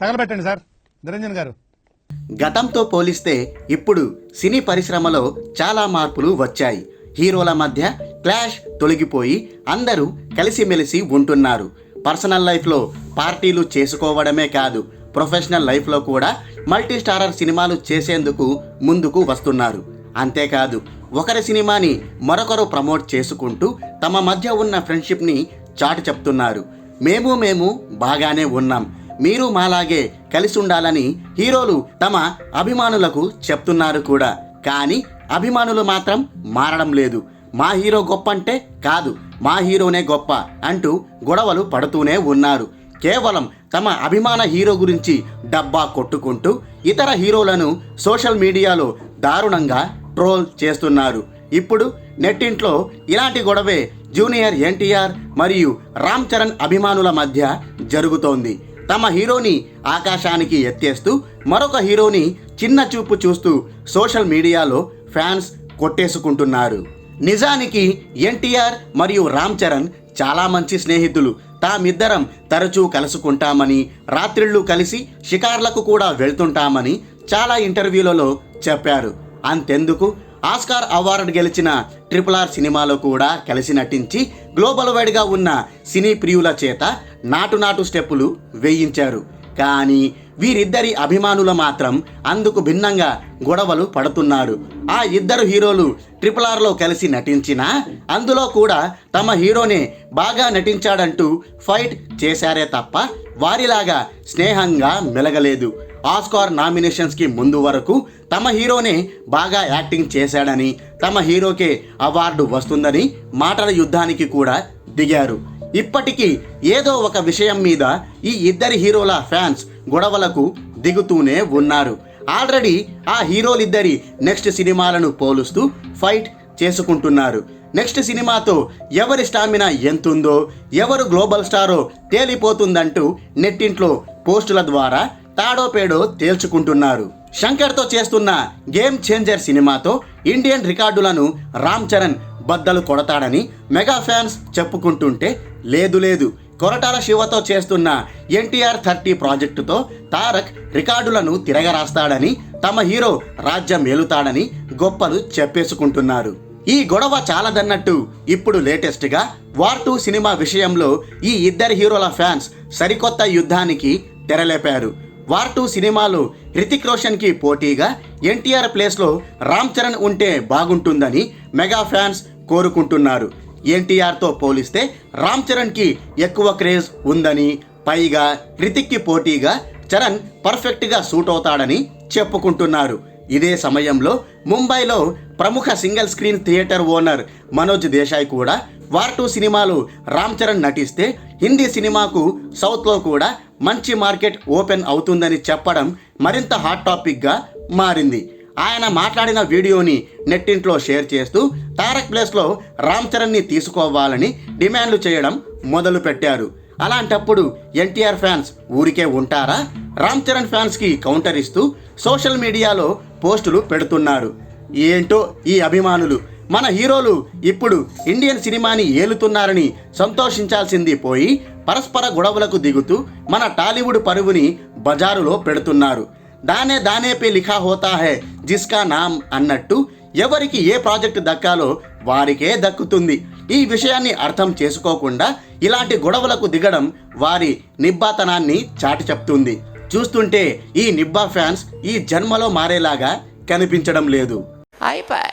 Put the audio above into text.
తగలబెట్టండి sir. Niranjan గారు. గతంతో పోలిస్తే ఇప్పుడు సినీ పరిశ్రమలో చాలా మార్పులు వచ్చాయి. హీరోల మధ్య క్లాష్ తొలగిపోయి అందరూ కలిసిమెలిసి ఉంటున్నారు. పర్సనల్ లైఫ్లో పార్టీలు చేసుకోవడమే కాదు ప్రొఫెషనల్ లైఫ్లో కూడా మల్టీ స్టారర్ సినిమాలు చేసేందుకు ముందుకు వస్తున్నారు. అంతేకాదు ఒకరి సినిమాని మరొకరు ప్రమోట్ చేసుకుంటూ తమ మధ్య ఉన్న ఫ్రెండ్షిప్ని చాటు చెప్తున్నారు మేము మేము బాగానే ఉన్నాం. మీరు మాలాగే కలిసి ఉండాలని హీరోలు తమ అభిమానులకు చెప్తున్నారు కూడా. కానీ అభిమానులు మాత్రం మారడం లేదు. మా హీరో గొప్ప అంటే కాదు మా హీరోనే గొప్ప అంటూ గొడవలు పడుతూనే ఉన్నారు. కేవలం తమ అభిమాన హీరో గురించి డబ్బా కొట్టుకుంటూ ఇతర హీరోలను సోషల్ మీడియాలో దారుణంగా ట్రోల్ చేస్తున్నారు. ఇప్పుడు నెట్టింట్లో ఇలాంటి గొడవే జూనియర్ ఎన్టీఆర్ మరియు రామ్ చరణ్ అభిమానుల మధ్య జరుగుతోంది. తమ హీరోని ఆకాశానికి ఎత్తేస్తూ మరొక హీరోని చిన్న చూపు చూస్తూ సోషల్ మీడియాలో ఫ్యాన్స్ కొట్టేసుకుంటున్నారు. నిజానికి ఎన్టీఆర్ మరియు రామ్ చరణ్ చాలా మంచి స్నేహితులు. తామిద్దరం తరచూ కలుసుకుంటామని రాత్రిళ్ళు కలిసి షికార్లకు కూడా వెళ్తుంటామని చాలా ఇంటర్వ్యూలలో చెప్పారు. అంతెందుకు? ఆస్కార్ అవార్డు గెలిచిన ట్రిపుల్ ఆర్ సినిమాలో కూడా కలిసి నటించి గ్లోబల్ వైడ్గా ఉన్న సినీ ప్రియుల చేత నాటు నాటు స్టెప్పులు వేయించారు. కానీ వీరిద్దరి అభిమానులు మాత్రం అందుకు భిన్నంగా గొడవలు పడుతున్నారు. ఆ ఇద్దరు హీరోలు ట్రిపుల్ ఆర్లో కలిసి నటించినా అందులో కూడా తమ హీరోనే బాగా నటించాడంటూ ఫైట్ చేశారే తప్ప వారిలాగా స్నేహంగా మెలగలేదు. ఆస్కార్ నామినేషన్స్కి ముందు వరకు తమ హీరోనే బాగా యాక్టింగ్ చేశాడని తమ హీరోకే అవార్డు వస్తుందని మాటల యుద్ధానికి కూడా దిగారు. ఇప్పటికీ ఏదో ఒక విషయం మీద ఈ ఇద్దరి హీరోల ఫ్యాన్స్ గొడవలకు దిగుతూనే ఉన్నారు. ఆల్రెడీ ఆ హీరోలిద్దరి నెక్స్ట్ సినిమాలను పోలుస్తూ ఫైట్ చేసుకుంటున్నారు. నెక్స్ట్ సినిమాతో ఎవరి స్టామినా ఎంతుందో ఎవరు గ్లోబల్ స్టారో తేలిపోతుందంటూ నెట్టింట్లో పోస్టుల ద్వారా తాడో పేడో తేల్చుకుంటున్నారు. శంకర్తో చేస్తున్న గేమ్ చేంజర్ సినిమాతో ఇండియన్ రికార్డులను రామ్ చరణ్ బద్దలు కొడతాడని మెగా ఫ్యాన్స్ చెప్పుకుంటుంటే లేదు లేదు. కొరటాల శివతో చేస్తున్న ఎన్టీఆర్ థర్టీ ప్రాజెక్టుతో తారక్ రికార్డులను తిరగరాస్తాడని తమ హీరో రాజ్యం ఏలుతాడని గొప్పలు చెప్పేసుకుంటున్నారు. ఈ గొడవ చాలదన్నట్టు ఇప్పుడు లేటెస్ట్గా వార్ టూ సినిమా విషయంలో ఈ ఇద్దరు హీరోల ఫ్యాన్స్ సరికొత్త యుద్ధానికి తెరలేపారు. వార్ టూ సినిమాలు హృతిక్ రోషన్కి పోటీగా ఎన్టీఆర్ ప్లేస్లో రామ్ చరణ్ ఉంటే బాగుంటుందని మెగా ఫ్యాన్స్ కోరుకుంటున్నారు. ఎన్టీఆర్తో పోలిస్తే రామ్ చరణ్కి ఎక్కువ క్రేజ్ ఉందని పైగా హృతిక్కి పోటీగా చరణ్ పర్ఫెక్ట్గా సూట్ అవుతాడని చెప్పుకుంటున్నారు. ఇదే సమయంలో ముంబైలో ప్రముఖ single screen theatre owner Manoj Desai కూడా వార్ టూ సినిమాలు రామ్ చరణ్ నటిస్తే హిందీ సినిమాకు సౌత్లో కూడా మంచి మార్కెట్ ఓపెన్ అవుతుందని చెప్పడం మరింత హాట్ టాపిక్గా మారింది. ఆయన మాట్లాడిన వీడియోని నెట్టింట్లో షేర్ చేస్తూ తారక్ ప్లేస్లో రామ్ చరణ్ని తీసుకోవాలని డిమాండ్లు చేయడం మొదలు పెట్టారు. అలాంటప్పుడు ఎన్టీఆర్ ఫ్యాన్స్ ఊరికే ఉంటారా? రామ్ చరణ్ ఫ్యాన్స్కి కౌంటర్ ఇస్తూ సోషల్ మీడియాలో పోస్టులు పెడుతున్నారు. ఏంటో ఈ అభిమానులు మన హీరోలు ఇప్పుడు ఇండియన్ సినిమాని ఏలుతున్నారని సంతోషించాల్సింది పోయి పరస్పర గొడవలకు దిగుతూ మన టాలీవుడ్ పరువుని బజారులో పెడుతున్నారు. దానే దానే పే లిఖా హోతా హే జిస్కా నామ్ అన్నట్టు ఎవరికి ఏ ప్రాజెక్టు దక్కాలో వారికే దక్కుతుంది. ఈ విషయాన్ని అర్థం చేసుకోకుండా ఇలాంటి గొడవలకు దిగడం వారి నిబ్బాతనాన్ని చాటి చెప్తుంది. చూస్తుంటే ఈ నిబ్బా ఫ్యాన్స్ ఈ జన్మలో మారేలాగా కనిపించడం లేదు. అయిపోయి